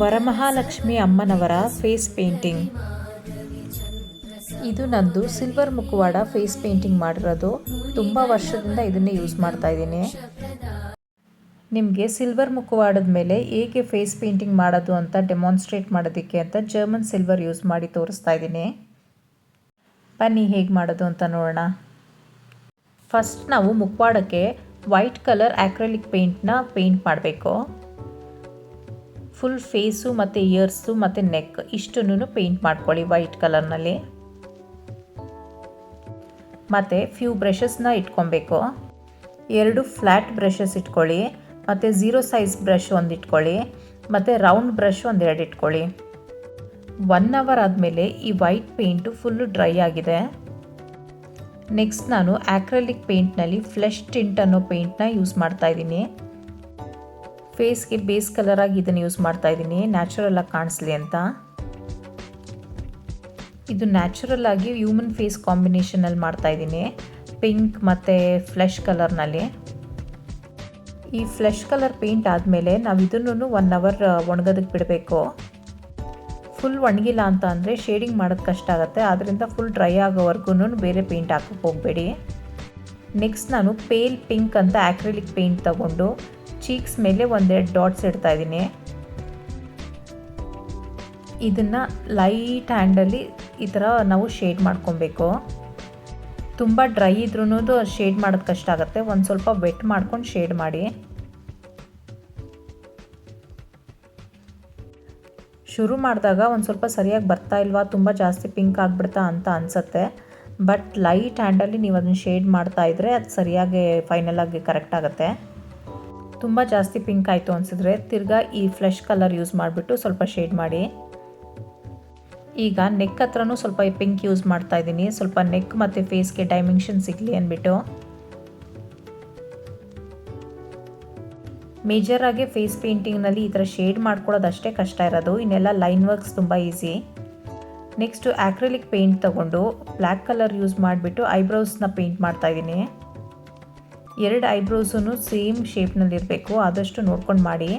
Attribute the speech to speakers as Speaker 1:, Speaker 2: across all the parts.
Speaker 1: ವರಮಹಾಲಕ್ಷ್ಮಿ ಅಮ್ಮನವರ face painting. ಇದು ನಂದು ಸಿಲ್ವರ್ ಮುಖವಾಡ ಫೇಸ್ ಪೇಂಟಿಂಗ್ ಮಾಡಿರೋದು. ತುಂಬ ವರ್ಷದಿಂದ ಇದನ್ನೇ ಯೂಸ್ ಮಾಡ್ತಾ ಇದ್ದೀನಿ. ನಿಮಗೆ ಸಿಲ್ವರ್ ಮುಖವಾಡದ ಮೇಲೆ ಹೇಗೆ ಫೇಸ್ ಪೇಂಟಿಂಗ್ ಮಾಡೋದು ಅಂತ ಡೆಮಾನ್ಸ್ಟ್ರೇಟ್ ಮಾಡೋದಕ್ಕೆ ಅಂತ ಜರ್ಮನ್ ಸಿಲ್ವರ್ ಯೂಸ್ ಮಾಡಿ ತೋರಿಸ್ತಾ ಇದ್ದೀನಿ. ಬನ್ನಿ ಹೇಗೆ ಮಾಡೋದು ಅಂತ ನೋಡೋಣ. ಫಸ್ಟ್ ನಾವು ಮುಖವಾಡಕ್ಕೆ ವೈಟ್ ಕಲರ್ ಆ್ಯಕ್ರಲಿಕ್ ಪೇಂಟ್ನ ಪೇಂಟ್ ಮಾಡಬೇಕು. ಫುಲ್ ಫೇಸು ಮತ್ತು ಇಯರ್ಸು ಮತ್ತು ನೆಕ್ ಇಷ್ಟನ್ನು ಪೇಂಟ್ ಮಾಡ್ಕೊಳ್ಳಿ ವೈಟ್ ಕಲರ್ನಲ್ಲಿ ಮತ್ತು ಫ್ಯೂ ಬ್ರಷಸ್ನ ಇಟ್ಕೊಬೇಕು. ಎರಡು ಫ್ಲ್ಯಾಟ್ ಬ್ರಷಸ್ ಇಟ್ಕೊಳ್ಳಿ, ಮತ್ತು ಝೀರೋ ಸೈಜ್ ಬ್ರಷ್ ಒಂದು ಇಟ್ಕೊಳ್ಳಿ, ಮತ್ತು ರೌಂಡ್ ಬ್ರಷ್ ಒಂದೆರಡು ಇಟ್ಕೊಳ್ಳಿ. ಒನ್ ಅವರ್ ಆದಮೇಲೆ ಈ ವೈಟ್ ಪೇಂಟು ಫುಲ್ಲು ಡ್ರೈ ಆಗಿದೆ. ನೆಕ್ಸ್ಟ್ ನಾನು ಆ್ಯಕ್ರಲಿಕ್ ಪೇಂಟ್ನಲ್ಲಿ ಫ್ಲೆಶ್ ಟಿಂಟ್ ಅನ್ನೋ ಪೇಂಟ್ನ ಯೂಸ್ ಮಾಡ್ತಾ ಇದ್ದೀನಿ. ಫೇಸ್ಗೆ ಬೇಸ್ ಕಲರ್ ಆಗಿ ಇದನ್ನು ಯೂಸ್ ಮಾಡ್ತಾ ಇದ್ದೀನಿ. ನ್ಯಾಚುರಲ್ ಆಗಿ ಕಾಣಿಸ್ಲಿ ಅಂತ. ಇದು ನ್ಯಾಚುರಲ್ ಆಗಿ ಹ್ಯೂಮನ್ ಫೇಸ್ ಕಾಂಬಿನೇಷನಲ್ಲಿ ಮಾಡ್ತಾ ಇದ್ದೀನಿ. ಪಿಂಕ್ ಮತ್ತು ಫ್ಲೆಶ್ ಕಲರ್ನಲ್ಲಿ ಈ ಫ್ಲಶ್ ಕಲರ್ ಪೇಂಟ್ ಆದಮೇಲೆ ನಾವು ಇದನ್ನು ಒನ್ ಅವರ್ ಒಣಗೋದಕ್ಕೆ ಬಿಡಬೇಕು. ಫುಲ್ ಒಣಗಿಲ್ಲ ಅಂತ ಅಂದರೆ ಶೇಡಿಂಗ್ ಮಾಡೋದು ಕಷ್ಟ ಆಗುತ್ತೆ. ಆದ್ದರಿಂದ ಫುಲ್ ಡ್ರೈ ಆಗೋವರೆಗೂ ಬೇರೆ ಪೇಂಟ್ ಹಾಕಕ್ಕೆ ಹೋಗಬೇಡಿ. ನೆಕ್ಸ್ಟ್ ನಾನು ಪೇಲ್ ಪಿಂಕ್ ಅಂತ ಆಕ್ರಿಲಿಕ್ ಪೇಂಟ್ ತಗೊಂಡು ಚೀಕ್ಸ್ ಮೇಲೆ ಒಂದೆರಡು ಡಾಟ್ಸ್ ಇಡ್ತಾ ಇದ್ದೀನಿ. ಇದನ್ನು ಲೈಟ್ ಹ್ಯಾಂಡಲ್ಲಿ ಈ ಥರ ನಾವು ಶೇಡ್ ಮಾಡ್ಕೊಬೇಕು. ತುಂಬ ಡ್ರೈ ಇದ್ರೂ ಶೇಡ್ ಮಾಡೋದು ಕಷ್ಟ ಆಗುತ್ತೆ. ಒಂದು ಸ್ವಲ್ಪ ವೆಟ್ ಮಾಡ್ಕೊಂಡು ಶೇಡ್ ಮಾಡಿ. ಶುರು ಮಾಡಿದಾಗ ಒಂದು ಸ್ವಲ್ಪ ಸರಿಯಾಗಿ ಬರ್ತಾ ಇಲ್ವಾ? ತುಂಬ ಜಾಸ್ತಿ ಪಿಂಕ್ ಆಗಿಬಿಡ್ತಾ ಅಂತ ಅನಿಸುತ್ತೆ. ಬಟ್ ಲೈಟ್ ಹ್ಯಾಂಡಲ್ಲಿ ನೀವು ಅದನ್ನು ಶೇಡ್ ಮಾಡ್ತಾ ಇದ್ದರೆ ಅದು ಸರಿಯಾಗಿ ಫೈನಲ್ ಆಗಿ ಕರೆಕ್ಟ್ ಆಗುತ್ತೆ. ತುಂಬ ಜಾಸ್ತಿ ಪಿಂಕ್ ಆಯಿತು ಅನಿಸಿದ್ರೆ ತಿರ್ಗಾ ಈ ಫ್ಲೆಶ್ ಕಲರ್ ಯೂಸ್ ಮಾಡಿಬಿಟ್ಟು ಸ್ವಲ್ಪ ಶೇಡ್ ಮಾಡಿ. ಈಗ ನೆಕ್ ಹತ್ರನೂ ಸ್ವಲ್ಪ ಪಿಂಕ್ ಯೂಸ್ ಮಾಡ್ತಾ ಇದ್ದೀನಿ. ಸ್ವಲ್ಪ ನೆಕ್ ಮತ್ತು ಫೇಸ್ಗೆ ಡೈಮೆನ್ಷನ್ ಸಿಗಲಿ ಅಂದ್ಬಿಟ್ಟು ಮೇಜರಾಗಿ ಫೇಸ್ ಪೇಂಟಿಂಗ್ನಲ್ಲಿ ಈ ಥರ ಶೇಡ್ ಮಾಡ್ಕೊಳ್ಳೋದು ಅಷ್ಟೇ ಕಷ್ಟ ಇರೋದು. ಇನ್ನೆಲ್ಲ ಲೈನ್ ವರ್ಕ್ಸ್ ತುಂಬ ಈಸಿ ನೆಕ್ಸ್ಟು ಆಕ್ರಿಲಿಕ್ ಪೇಂಟ್ ತಗೊಂಡು ಬ್ಲ್ಯಾಕ್ ಕಲರ್ ಯೂಸ್ ಮಾಡಿಬಿಟ್ಟು ಐಬ್ರೋಸ್ನ ಪೇಂಟ್ ಮಾಡ್ತಾ ಇದ್ದೀನಿ. ಎರಡು ಐಬ್ರೋಸೂ ಸೇಮ್ ಶೇಪ್ನಲ್ಲಿರಬೇಕು, ಆದಷ್ಟು ನೋಡ್ಕೊಂಡು ಮಾಡಿ.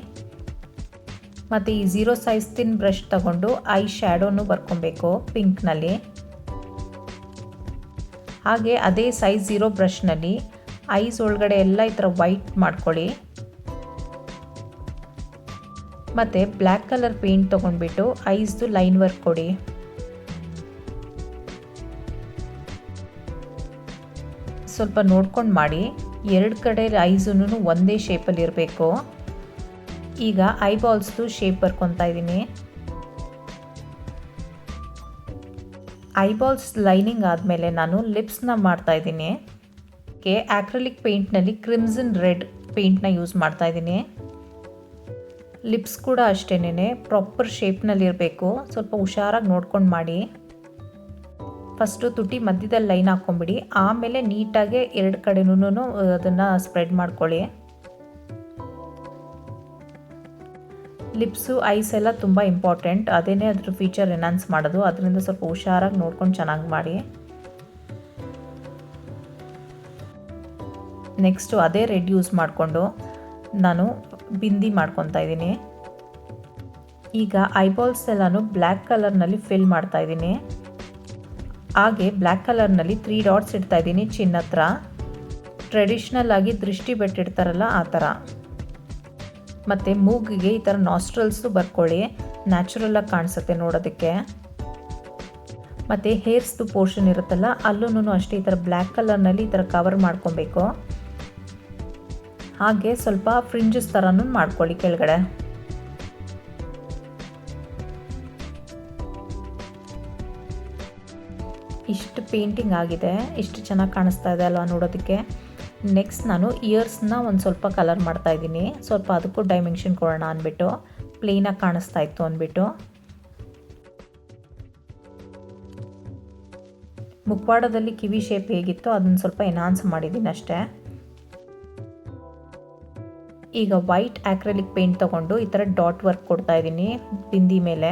Speaker 1: ಮತ್ತು ಈ ಝೀರೋ ಸೈಜ್ ತಿನ್ ಬ್ರಷ್ ತಗೊಂಡು ಐ ಶ್ಯಾಡೋನು ಬರ್ಕೊಬೇಕು ಪಿಂಕ್ನಲ್ಲಿ. ಹಾಗೆ ಅದೇ ಸೈಜ್ ಝೀರೋ ಬ್ರಷ್ನಲ್ಲಿ ಐಸ್ ಒಳಗಡೆ ಎಲ್ಲ ಈ ಥರ ವೈಟ್ ಮಾಡ್ಕೊಳ್ಳಿ. ಮತ್ತು ಬ್ಲ್ಯಾಕ್ ಕಲರ್ ಪೇಂಟ್ ತೊಗೊಂಡ್ಬಿಟ್ಟು ಐಸ್ದು ಲೈನ್ ವರ್ಕ್ ಕೊಡಿ. ಸ್ವಲ್ಪ ನೋಡ್ಕೊಂಡು ಮಾಡಿ. ಎರಡು ಕಡೆ ಐಝೂನು ಒಂದೇ ಶೇಪಲ್ಲಿ ಇರಬೇಕು. ಈಗ ಐಬಾಲ್ಸ್ದು ಶೇಪ್ ಬರ್ಕೊತಾ ಇದ್ದೀನಿ. ಐಬಾಲ್ಸ್ ಲೈನಿಂಗ್ ಆದಮೇಲೆ ನಾನು ಲಿಪ್ಸ್ನ ಮಾಡ್ತಾ ಇದ್ದೀನಿ. ಕೆ ಆಕ್ರಿಲಿಕ್ ಪೇಂಟ್ನಲ್ಲಿ ಕ್ರಿಮ್ಸನ್ ರೆಡ್ ಪೇಂಟ್ನ ಯೂಸ್ ಮಾಡ್ತಾ ಇದ್ದೀನಿ. ಲಿಪ್ಸ್ ಕೂಡ ಅಷ್ಟೇನೆ ಪ್ರಾಪರ್ ಶೇಪ್ನಲ್ಲಿರಬೇಕು ಸ್ವಲ್ಪ ಹುಷಾರಾಗಿ ನೋಡ್ಕೊಂಡು ಮಾಡಿ. ಫಸ್ಟು ತುಟಿ ಮಧ್ಯದಲ್ಲಿ ಲೈನ್ ಹಾಕ್ಕೊಂಬಿಡಿ ಆಮೇಲೆ ನೀಟಾಗಿ ಎರಡು ಕಡೆನೂ ಅದನ್ನು ಸ್ಪ್ರೆಡ್ ಮಾಡ್ಕೊಳ್ಳಿ. ಲಿಪ್ಸು, ಐಸ್ ಎಲ್ಲ ತುಂಬ ಇಂಪಾರ್ಟೆಂಟ್. ಅದೇನೇ ಅದ್ರ ಫೀಚರ್ ಎನ್ಹಾನ್ಸ್ ಮಾಡೋದು. ಅದರಿಂದ ಸ್ವಲ್ಪ ಹುಷಾರಾಗಿ ನೋಡ್ಕೊಂಡು ಚೆನ್ನಾಗಿ ಮಾಡಿ. ನೆಕ್ಸ್ಟು ಅದೇ ರೆಡ್ ಯೂಸ್ ಮಾಡಿಕೊಂಡು ನಾನು ಬಿಂದಿ ಮಾಡ್ಕೊತಾ ಇದ್ದೀನಿ. ಈಗ ಐಬಾಲ್ಸ್ ಎಲ್ಲನೂ ಬ್ಲ್ಯಾಕ್ ಕಲರ್ನಲ್ಲಿ ಫಿಲ್ ಮಾಡ್ತಾ ಇದ್ದೀನಿ. ಹಾಗೆ ಬ್ಲ್ಯಾಕ್ ಕಲರ್ನಲ್ಲಿ ತ್ರೀ ಡಾಟ್ಸ್ ಇಡ್ತಾ ಇದ್ದೀನಿ. ಚಿನ್ನ ಹತ್ರ. ಟ್ರೆಡಿಷ್ನಲ್ ಆಗಿ ದೃಷ್ಟಿ ಬೆಟ್ಟಿಡ್ತಾರಲ್ಲ ಆ ಥರ ಮತ್ತು ಮೂಗಿಗೆ ಈ ಥರ ನಾಸ್ಟ್ರಲ್ಸು ಬರ್ಕೊಳ್ಳಿ. ನ್ಯಾಚುರಲ್ಲಾಗಿ ಕಾಣಿಸುತ್ತೆ ನೋಡೋದಕ್ಕೆ. ಮತ್ತು ಹೇರ್ಸ್ದು ಪೋರ್ಷನ್ ಇರುತ್ತಲ್ಲ ಅಲ್ಲೂ ಅಷ್ಟೇ ಈ ಥರ ಬ್ಲ್ಯಾಕ್ ಕಲರ್ನಲ್ಲಿ ಈ ಥರ ಕವರ್ ಮಾಡ್ಕೊಬೇಕು. ಹಾಗೆ ಸ್ವಲ್ಪ ಫ್ರಿಂಜಸ್ ಥರನೂ ಮಾಡ್ಕೊಳ್ಳಿ ಕೆಳಗಡೆ. ಇಷ್ಟು ಪೇಂಟಿಂಗ್ ಆಗಿದೆ, ಇಷ್ಟು ಚೆನ್ನಾಗಿ ಕಾಣಿಸ್ತಾ ಇದೆ ಅಲ್ವಾ ನೋಡೋದಕ್ಕೆ. ನೆಕ್ಸ್ಟ್ ನಾನು ಇಯರ್ಸ್ನ ಒಂದು ಸ್ವಲ್ಪ ಕಲರ್ ಮಾಡ್ತಾ ಇದ್ದೀನಿ. ಸ್ವಲ್ಪ ಅದಕ್ಕೂ ಡೈಮೆನ್ಷನ್ ಕೊಡೋಣ ಅಂದ್ಬಿಟ್ಟು ಪ್ಲೇನಾಗಿ ಕಾಣಿಸ್ತಾ ಇತ್ತು ಅಂದ್ಬಿಟ್ಟು. ಮುಖವಾಡದಲ್ಲಿ ಕಿವಿ ಶೇಪ್ ಹೇಗಿತ್ತು ಅದನ್ನು ಸ್ವಲ್ಪ ಎನ್ಹಾನ್ಸ್ ಮಾಡಿದ್ದೀನಿ ಅಷ್ಟೇ. ಈಗ ವೈಟ್ ಆಕ್ರೆಲಿಕ್ ಪೇಂಟ್ ತೊಗೊಂಡು ಈ ಥರ ಡಾಟ್ ವರ್ಕ್ ಕೊಡ್ತಾ ಇದ್ದೀನಿ, ಬಿಂದಿ ಮೇಲೆ.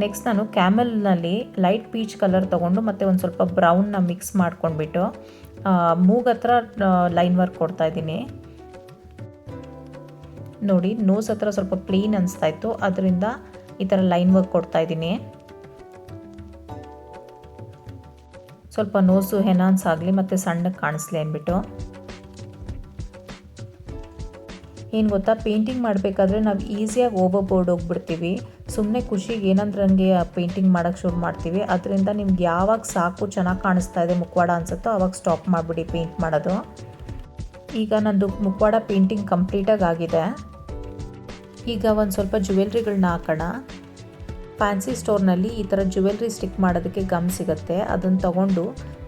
Speaker 1: ನೆಕ್ಸ್ಟ್ ನಾನು ಕ್ಯಾಮೆಲ್ನಲ್ಲಿ ಲೈಟ್ ಪೀಚ್ ಕಲರ್ ತೊಗೊಂಡು ಮತ್ತು ಒಂದು ಸ್ವಲ್ಪ ಬ್ರೌನ್ನ ಮಿಕ್ಸ್ ಮಾಡ್ಕೊಂಡ್ಬಿಟ್ಟು ಮೂಗ್ ಹತ್ರ ಲೈನ್ ವರ್ಕ್ ಕೊಡ್ತಾ ಇದ್ದೀನಿ. ನೋಡಿ ನೋಸ್ ಹತ್ರ ಸ್ವಲ್ಪ ಪ್ಲೇನ್ ಅನಿಸ್ತಾ ಇತ್ತು. ಅದರಿಂದ ಈ ಥರ ಲೈನ್ ವರ್ಕ್ ಕೊಡ್ತಾ ಇದ್ದೀನಿ. ಸ್ವಲ್ಪ ನೋಸು ಹೆನಾನ್ಸ್ ಆಗಲಿ ಮತ್ತು ಸಣ್ಣಗೆ ಕಾಣಿಸ್ಲಿ ಅಂದ್ಬಿಟ್ಟು. ಏನು ಗೊತ್ತಾ? ಪೇಂಟಿಂಗ್ ಮಾಡಬೇಕಾದ್ರೆ ನಾವು ಈಸಿಯಾಗಿ ಓವರ್ ಬೋರ್ಡ್ ಹೋಗ್ಬಿಡ್ತೀವಿ. ಸುಮ್ಮನೆ ಖುಷಿಗೆ ಏನಂದ್ರಂಗೆ ಪೇಂಟಿಂಗ್ ಮಾಡೋಕ್ಕೆ ಶುರು ಮಾಡ್ತೀವಿ. ಅದರಿಂದ ನಿಮ್ಗೆ ಯಾವಾಗ ಸಾಕು ಚೆನ್ನಾಗಿ ಕಾಣಿಸ್ತಾ ಇದೆ ಮುಖವಾಡ ಅನ್ಸುತ್ತೋ ಅವಾಗ ಸ್ಟಾಪ್ ಮಾಡಿಬಿಡಿ ಪೇಂಟ್ ಮಾಡೋದು. ಈಗ ನಂದು ಮುಖವಾಡ ಪೇಂಟಿಂಗ್ ಕಂಪ್ಲೀಟಾಗಿ ಆಗಿದೆ. ಈಗ ಒಂದು ಸ್ವಲ್ಪ ಜುವೆಲ್ರಿಗಳನ್ನ ಹಾಕೋಣ. ಫ್ಯಾನ್ಸಿ ಸ್ಟೋರ್ನಲ್ಲಿ ಈ ಥರ ಜುವೆಲ್ರಿ ಸ್ಟಿಕ್ ಮಾಡೋದಕ್ಕೆ ಗಮ್ ಸಿಗುತ್ತೆ. ಅದನ್ನು ತಗೊಂಡು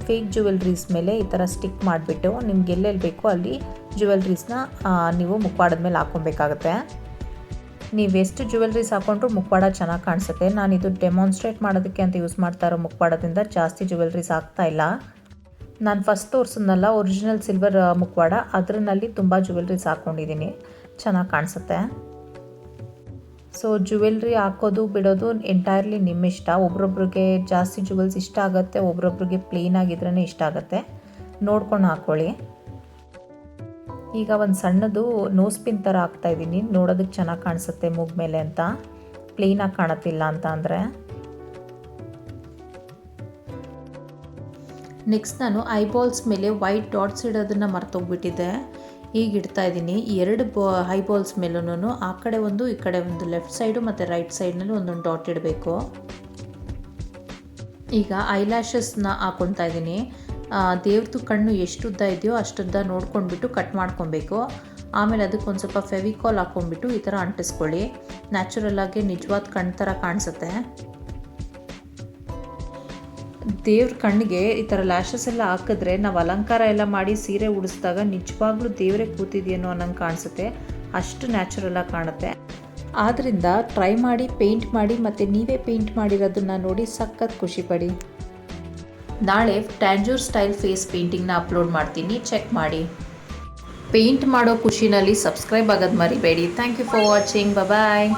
Speaker 1: ಫೇಕ್ ಜ್ಯುವೆಲ್ರೀಸ್ ಮೇಲೆ ಈ ಥರ ಸ್ಟಿಕ್ ಮಾಡಿಬಿಟ್ಟು ನಿಮ್ಗೆ ಎಲ್ಲೆಲ್ಲಿ ಬೇಕೋ ಅಲ್ಲಿ ಜುವೆಲ್ರೀಸ್ನ ನೀವು ಮುಖವಾಡದ ಮೇಲೆ ಹಾಕ್ಕೊಬೇಕಾಗತ್ತೆ. ನೀವು ಎಷ್ಟು ಜುವೆಲ್ರೀಸ್ ಹಾಕೊಂಡ್ರು ಮುಖವಾಡ ಚೆನ್ನಾಗಿ ಕಾಣಿಸುತ್ತೆ. ನಾನು ಇದು ಡೆಮಾನ್ಸ್ಟ್ರೇಟ್ ಮಾಡೋದಕ್ಕೆ ಅಂತ ಯೂಸ್ ಮಾಡ್ತಾ ಇರೋ ಮುಖವಾಡದಿಂದ ಜಾಸ್ತಿ ಜುವೆಲ್ರೀಸ್ ಆಗ್ತಾ ಇಲ್ಲ. ನಾನು ಫಸ್ಟ್ ತೋರಿಸಿದ್ನಲ್ಲ ಒರಿಜಿನಲ್ ಸಿಲ್ವರ್ ಮುಖವಾಡ ಅದರಲ್ಲಿ ತುಂಬ ಜುವೆಲ್ರೀಸ್ ಹಾಕ್ಕೊಂಡಿದ್ದೀನಿ ಚೆನ್ನಾಗಿ ಕಾಣಿಸುತ್ತೆ. ಸೊ ಜ್ಯುವೆಲ್ರಿ ಹಾಕೋದು, ಬಿಡೋದು ಎಂಟೈರ್ಲಿ ನಿಮ್ಮ ಇಷ್ಟ. ಒಬ್ರೊಬ್ರಿಗೆ ಜಾಸ್ತಿ ಜುವೆಲ್ಸ್ ಇಷ್ಟ ಆಗುತ್ತೆ, ಒಬ್ರೊಬ್ರಿಗೆ ಪ್ಲೇನ್ ಆಗಿದ್ರೇ ಇಷ್ಟ ಆಗುತ್ತೆ. ನೋಡ್ಕೊಂಡು ಹಾಕ್ಕೊಳ್ಳಿ ಈಗ ಒಂದು ಸಣ್ಣದು ನೋಸ್ ಪಿನ್ ಥರ ಹಾಕ್ತಾಯಿದ್ದೀನಿ ನೋಡೋದಕ್ಕೆ ಚೆನ್ನಾಗಿ ಕಾಣಿಸುತ್ತೆ ಮೂಗ್ ಮೇಲೆ ಅಂತ. ಕ್ಲೀನಾಗಿ ಕಾಣುತ್ತಿಲ್ಲ ಅಂತ ಅಂದರೆ. ನೆಕ್ಸ್ಟ್ ನಾನು ಐಬಾಲ್ಸ್ ಮೇಲೆ ವೈಟ್ ಡಾಟ್ಸ್ ಇಡೋದನ್ನು ಮರ್ತೋಗ್ಬಿಟ್ಟಿದ್ದೆ ಈಗ ಇಡ್ತಾ ಇದ್ದೀನಿ ಎರಡು ಬಾ ಐಬಾಲ್ಸ್ ಮೇಲೂ ಆ ಕಡೆ ಒಂದು, ಈ ಕಡೆ ಒಂದು ಲೆಫ್ಟ್ ಸೈಡು ಮತ್ತು ರೈಟ್ ಸೈಡ್ನಲ್ಲಿ ಒಂದೊಂದು ಡಾಟ್ ಇಡಬೇಕು. ಈಗ ಐಲ್ಯಾಶಸ್ನ ಹಾಕ್ಕೊತಾ ಇದ್ದೀನಿ ದೇವ್ರದ್ದು ಕಣ್ಣು ಎಷ್ಟು ಉದ್ದ ಇದೆಯೋ ಅಷ್ಟುದ್ದ ನೋಡ್ಕೊಂಡ್ಬಿಟ್ಟು ಕಟ್ ಮಾಡ್ಕೊಬೇಕು. ಆಮೇಲೆ ಅದಕ್ಕೆ ಒಂದು ಸ್ವಲ್ಪ ಫೆವಿಕಾಲ್ ಹಾಕ್ಕೊಂಡ್ಬಿಟ್ಟು ಈ ಥರ ಅಂಟಿಸ್ಕೊಳ್ಳಿ. ನ್ಯಾಚುರಲ್ ಆಗಿ ನಿಜವಾದ ಕಣ್ಣು ಥರ ಕಾಣಿಸುತ್ತೆ. ದೇವ್ರ ಕಣ್ಣಿಗೆ ಈ ಥರ ಲ್ಯಾಶಸ್ ಎಲ್ಲ ಹಾಕಿದ್ರೆ ನಾವು ಅಲಂಕಾರ ಎಲ್ಲ ಮಾಡಿ ಸೀರೆ ಉಡಿಸಿದಾಗ ನಿಜವಾಗ್ಲೂ ದೇವರೇ ಕೂತಿದೆಯೇನೋ ಅನ್ನಂಗೆ ಕಾಣಿಸುತ್ತೆ. ಅಷ್ಟು ನ್ಯಾಚುರಲಾಗಿ ಕಾಣುತ್ತೆ. ಆದ್ದರಿಂದ ಟ್ರೈ ಮಾಡಿ ಪೇಂಟ್ ಮಾಡಿ ಮತ್ತು ನೀವೇ ಪೇಂಟ್ ಮಾಡಿರೋದನ್ನ ನೋಡಿ ಸಖತ್ ಖುಷಿ ಪಡಿ. ನಾಳೆ ಟ್ಯಾಂಜೂರ್ ಸ್ಟೈಲ್ ಫೇಸ್ ಪೇಂಟಿಂಗ್ನ ಅಪ್ಲೋಡ್ ಮಾಡ್ತೀನಿ. ಚೆಕ್ ಮಾಡಿ. ಪೇಂಟ್ ಮಾಡೋ ಖುಷಿನಲ್ಲಿ ಸಬ್ಸ್ಕ್ರೈಬ್ ಆಗೋದು ಮರಿಬೇಡಿ. Thank you for watching. Bye